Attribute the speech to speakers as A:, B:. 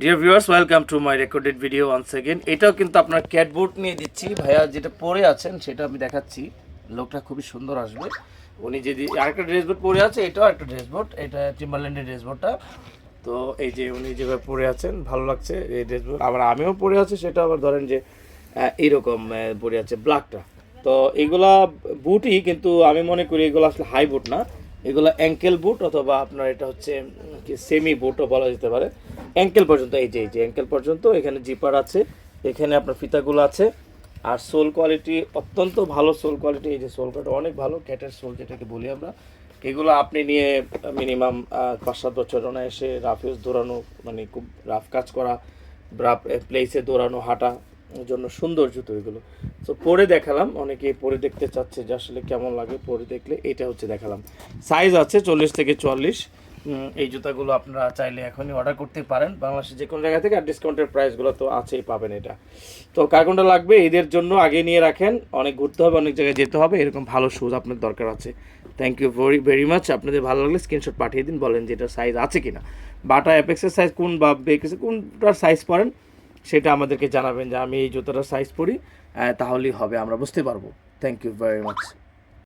A: Dear viewers welcome to my recorded video once again এটাও কিন্তু আপনার ক্যাটবোর্ড নিয়ে দিচ্ছি। ভাইয়া যেটা পরে আছেন, সেটা আমি দেখাচ্ছি। লোকটা খুবই সুন্দর আসবে। উনি যদি আরেকটা ড্রেস বোর্ড পরে আছে, এটাও একটা ড্রেস বোর্ড এটা টিম্বারল্যান্ডের ড্রেস বোর্ডটা তো এই যে উনি যেভাবে পরে আছেন, ভালো লাগছে এই ড্রেস বোর্ড আবার আমিও পরে আছি সেটা আবার ধরেন যে এইরকম পরে আছে ব্ল্যাকটা তো এগুলা বুটই কিন্তু আমি মনে করি এগুলো আসলে হাই বুট না। এগুলো অ্যাঙ্কেল বুট অথবা আপনার এটা হচ্ছে সেমি বুটও বলা যেতে পারে। অ্যাঙ্কেল পর্যন্ত, এই যে এই যে অ্যাঙ্কেল পর্যন্ত, এখানে জিপার আছে, এখানে আপনার ফিতাগুলো আছে। আর সোল কোয়ালিটি অত্যন্ত ভালো সোল কোয়ালিটি এই যে সোল কোয়ালিটি অনেক ভালো ক্যাটের সোল যেটাকে বলি আমরা। এগুলো আপনি নিয়ে মিনিমাম পাঁচ সাত বছর এসে রাফ ইউজ দৌড়ানো মানে খুব রাফ কাজ করা রাফ প্লেসে দৌড়ানো, হাঁটা জন্য সুন্দর জুতো এগুলো। তো পরে দেখালাম অনেকে পরে দেখতে চাচ্ছে যে আসলে কেমন লাগে, পরে দেখলে এটা হচ্ছে দেখালাম। সাইজ আছে চল্লিশ থেকে চুয়াল্লিশ। এই জুতাগুলো আপনারা চাইলে এখনই অর্ডার করতে পারেন। বাংলাদেশের যে কোনো জায়গা থেকে আর ডিসকাউন্টের প্রাইসগুলো তো আছেই, পাবেন এটা। তো কার কোনটা লাগবে, এদের জন্য আগে নিয়ে রাখেন। অনেক ঘুরতে হবে, অনেক জায়গায় যেতে হবে, এরকম ভালো শুজ আপনার দরকার আছে। Thank you very very much আপনাদের ভালো লাগলে স্ক্রিনশট পাঠিয়ে দিন, বলেন যে এটা সাইজ আছে কিনা। বাটা অ্যাপেক্সের সাইজ কোন বা বেকেসের কোনটার সাইজ পড়েন সেটা আমাদেরকে জানাবেন যে আমি এই জুতোটার সাইজ পরি তাহলেই হবে, আমরা বুঝতে পারব। Thank you very much